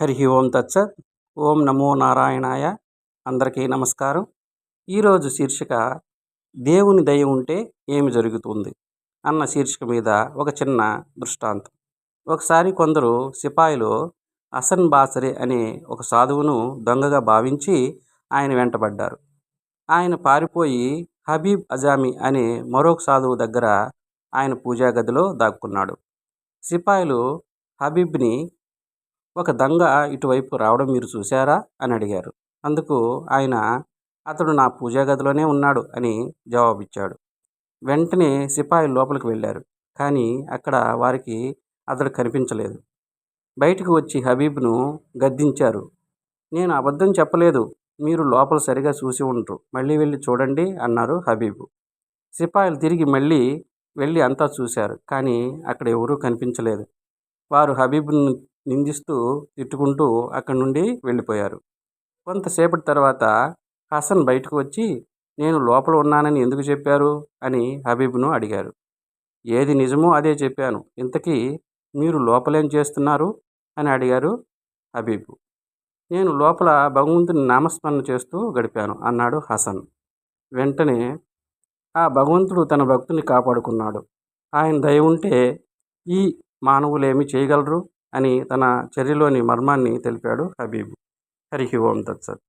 హరి ఓం తత్సత్ ఓం నమో నారాయణాయ. అందరికీ నమస్కారం. ఈరోజు శీర్షిక దేవుని దయ ఉంటే ఏమి జరుగుతుంది? అన్న శీర్షిక మీద ఒక చిన్న దృష్టాంతం. ఒకసారి కొందరు సిపాయిలు అసన్ బాసరి అనే ఒక సాధువును దొంగగా భావించి ఆయన వెంటబడ్డారు. ఆయన పారిపోయి హబీబ్ అజామి అనే మరొక సాధువు దగ్గర ఆయన పూజా గదిలో దాక్కున్నాడు. సిపాయిలు హబీబ్ని ఒక దొంగ ఇటువైపు రావడం మీరు చూశారా? అని అడిగారు. అందుకు ఆయన అతడు నా పూజా గదిలోనే ఉన్నాడు అని జవాబిచ్చాడు. వెంటనే సిపాయి లోపలికి వెళ్ళారు. కానీ అక్కడ వారికి అతడు కనిపించలేదు. బయటకు వచ్చి హబీబ్ను గద్దించారు. నేను అబద్ధం చెప్పలేదు. మీరు లోపల సరిగా చూసి ఉండరు మళ్ళీ వెళ్ళి చూడండి అన్నారు హబీబు. సిపాయిలు తిరిగి మళ్ళీ వెళ్ళి అంతా చూశారు. కానీ అక్కడ ఎవరూ కనిపించలేదు. వారు హబీబ్ను నిందిస్తూ తిట్టుకుంటూ అక్కడి నుండి వెళ్ళిపోయారు. కొంతసేపటి తర్వాత హసన్ బయటకు వచ్చి నేను లోపల ఉన్నానని ఎందుకు చెప్పారు? అని హబీబ్ను అడిగారు. ఏది నిజమో అదే చెప్పాను. ఇంతకీ మీరు లోపలేం చేస్తున్నారు? అని అడిగారు హబీబు. నేను లోపల భగవంతుని నామస్మరణ చేస్తూ గడిపాను అన్నాడు హసన్. వెంటనే ఆ భగవంతుడు తన భక్తుని కాపాడుకున్నాడు. ఆయన దయ ఉంటే ఈ మానవులేమి చేయగలరు? అని తన చర్యలోని మర్మాన్ని తెలిపాడు హబీబు. హరి ఓం తత్సత్.